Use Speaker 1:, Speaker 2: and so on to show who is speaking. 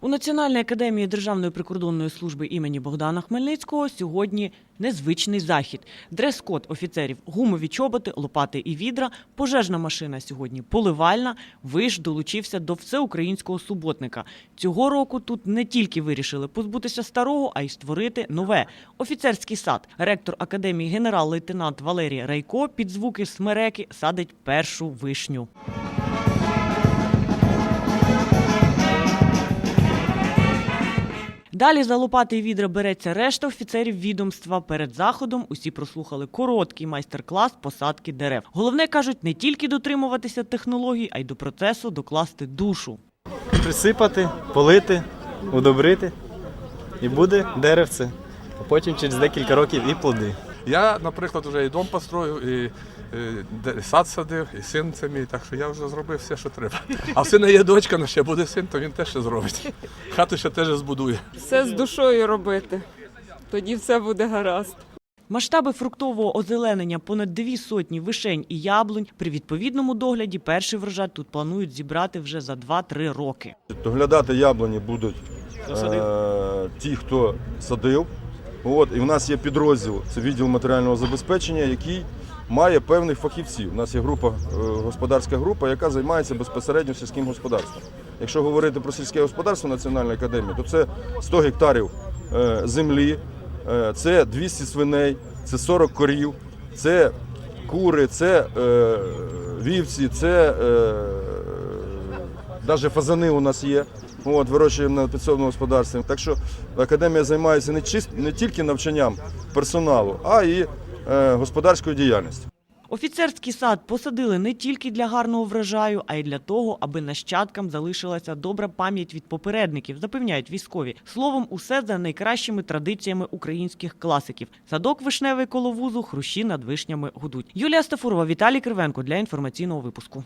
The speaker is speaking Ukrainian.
Speaker 1: У Національній академії Державної прикордонної служби імені Богдана Хмельницького сьогодні незвичний захід. Дрес-код офіцерів, гумові чоботи, лопати і відра, пожежна машина сьогодні поливальна. Виш долучився до всеукраїнського суботника. Цього року тут не тільки вирішили позбутися старого, а й створити нове. Офіцерський сад. Ректор академії генерал-лейтенант Валерій Райко під звуки смереки садить першу вишню. Далі за лопати відра береться решта офіцерів відомства. Перед заходом усі прослухали короткий майстер-клас посадки дерев. Головне кажуть, не тільки дотримуватися технологій, а й до процесу докласти душу.
Speaker 2: присипати, полити, удобрити. І буде деревце. А потім через декілька років і плоди.
Speaker 3: Я, наприклад, вже і дом построю, і, де- сад садив, і син це мій, так що я вже зробив все, що треба. А в сина є дочка, але ще буде син, то він теж ще зробить. Хату ще теж збудує.
Speaker 4: все з душою робити. Тоді все буде гаразд.
Speaker 1: Масштаби фруктового озеленення понад дві сотні вишень і яблунь. При відповідному догляді перший врожай тут планують зібрати вже за 2-3 роки.
Speaker 5: Доглядати яблуні будуть е, ті, хто садив. От, і в нас є підрозділ, це відділ матеріального забезпечення, який має певних фахівців. У нас є група, е, господарська група, яка займається безпосередньо сільським господарством. Якщо говорити про сільське господарство Національної академії, то це 100 гектарів е, землі, е, це 200 свиней, це 40 корів, це кури, це вівці, це навіть фазани у нас є. От, вирощуємо на підсобному господарстві. Так що академія займається не, чис- не тільки навчанням персоналу, а й е, господарською діяльністю.
Speaker 1: Офіцерський сад посадили не тільки для гарного врожаю, а й для того, аби нащадкам залишилася добра пам'ять від попередників, запевняють військові. Словом, усе за найкращими традиціями українських класиків. Садок вишневий коло вузу, хрущі над вишнями гудуть. Юлія Стафурова, Віталій Кривенко для інформаційного випуску.